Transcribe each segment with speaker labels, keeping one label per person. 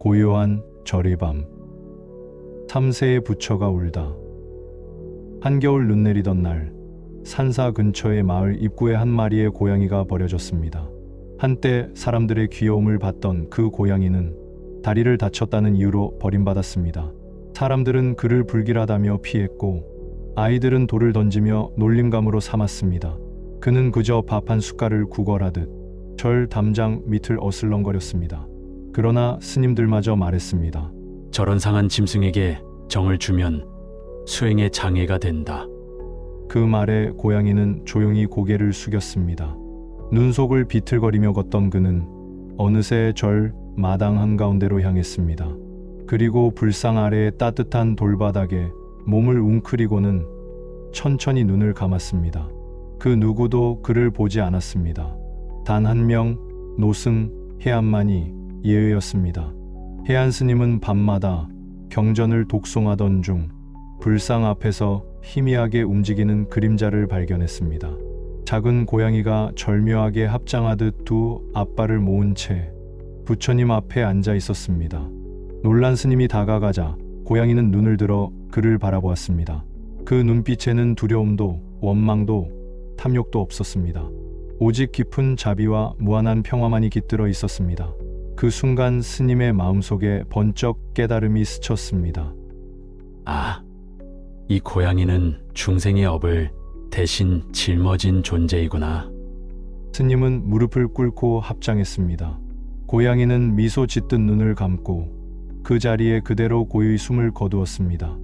Speaker 1: 고요한 절의밤. 탐새의 부처가 울다. 한겨울 눈 내리던 날, 산사 근처의 마을 입구에 한 마리의 고양이가 버려졌습니다. 한때 사람들의 귀여움을 받던 그 고양이는 다리를 다쳤다는 이유로 버림받았습니다. 사람들은 그를 불길하다며 피했고, 아이들은 돌을 던지며 놀림감으로 삼았습니다. 그는 그저 밥 한 숟갈을 구걸하듯 절 담장 밑을 어슬렁거렸습니다. 그러나 스님들마저 말했습니다.
Speaker 2: 저런 상한 짐승에게 정을 주면 수행에 장애가 된다.
Speaker 1: 그 말에 고양이는 조용히 고개를 숙였습니다. 눈속을 비틀거리며 걷던 그는 어느새 절 마당 한가운데로 향했습니다. 그리고 불상 아래의 따뜻한 돌바닥에 몸을 웅크리고는 천천히 눈을 감았습니다. 그 누구도 그를 보지 않았습니다. 단 한 명 노승 해안만이 예외였습니다. 해안 스님은 밤마다 경전을 독송하던 중 불상 앞에서 희미하게 움직이는 그림자를 발견했습니다. 작은 고양이가 절묘하게 합장하듯 두 앞발을 모은 채 부처님 앞에 앉아 있었습니다. 놀란 스님이 다가가자 고양이는 눈을 들어 그를 바라보았습니다. 그 눈빛에는 두려움도 원망도 탐욕도 없었습니다. 오직 깊은 자비와 무한한 평화만이 깃들어 있었습니다. 그 순간 스님의 마음속에 번쩍 깨달음이 스쳤습니다.
Speaker 2: 아, 이 고양이는 중생의 업을 대신 짊어진 존재이구나.
Speaker 1: 스님은 무릎을 꿇고 합장했습니다. 고양이는 미소 짓듯 눈을 감고 그 자리에 그대로 고요히 숨을 거두었습니다.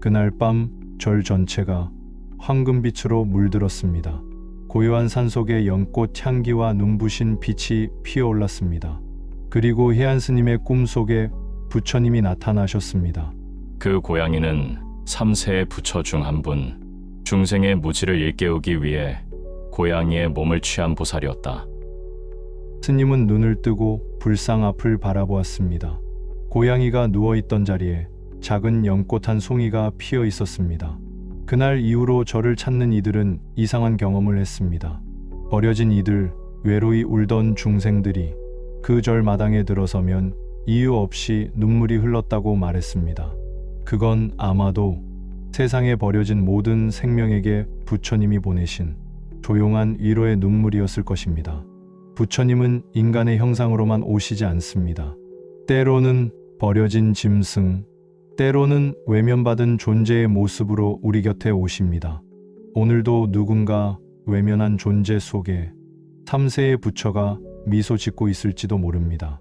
Speaker 1: 그날 밤 절 전체가 황금빛으로 물들었습니다. 고요한 산속에 연꽃 향기와 눈부신 빛이 피어올랐습니다. 그리고 해안 스님의 꿈속에 부처님이 나타나셨습니다.
Speaker 3: 그 고양이는 삼세의 부처 중 한 분, 중생의 무지를 일깨우기 위해 고양이의 몸을 취한 보살이었다.
Speaker 1: 스님은 눈을 뜨고 불상 앞을 바라보았습니다. 고양이가 누워 있던 자리에 작은 연꽃 한 송이가 피어 있었습니다. 그날 이후로 저를 찾는 이들은 이상한 경험을 했습니다. 버려진 이들, 외로이 울던 중생들이 그 절 마당에 들어서면 이유 없이 눈물이 흘렀다고 말했습니다. 그건 아마도 세상에 버려진 모든 생명에게 부처님이 보내신 조용한 위로의 눈물이었을 것입니다. 부처님은 인간의 형상으로만 오시지 않습니다. 때로는 버려진 짐승, 때로는 외면받은 존재의 모습으로 우리 곁에 오십니다. 오늘도 누군가 외면한 존재 속에 삼세의 부처가 미소 짓고 있을지도 모릅니다.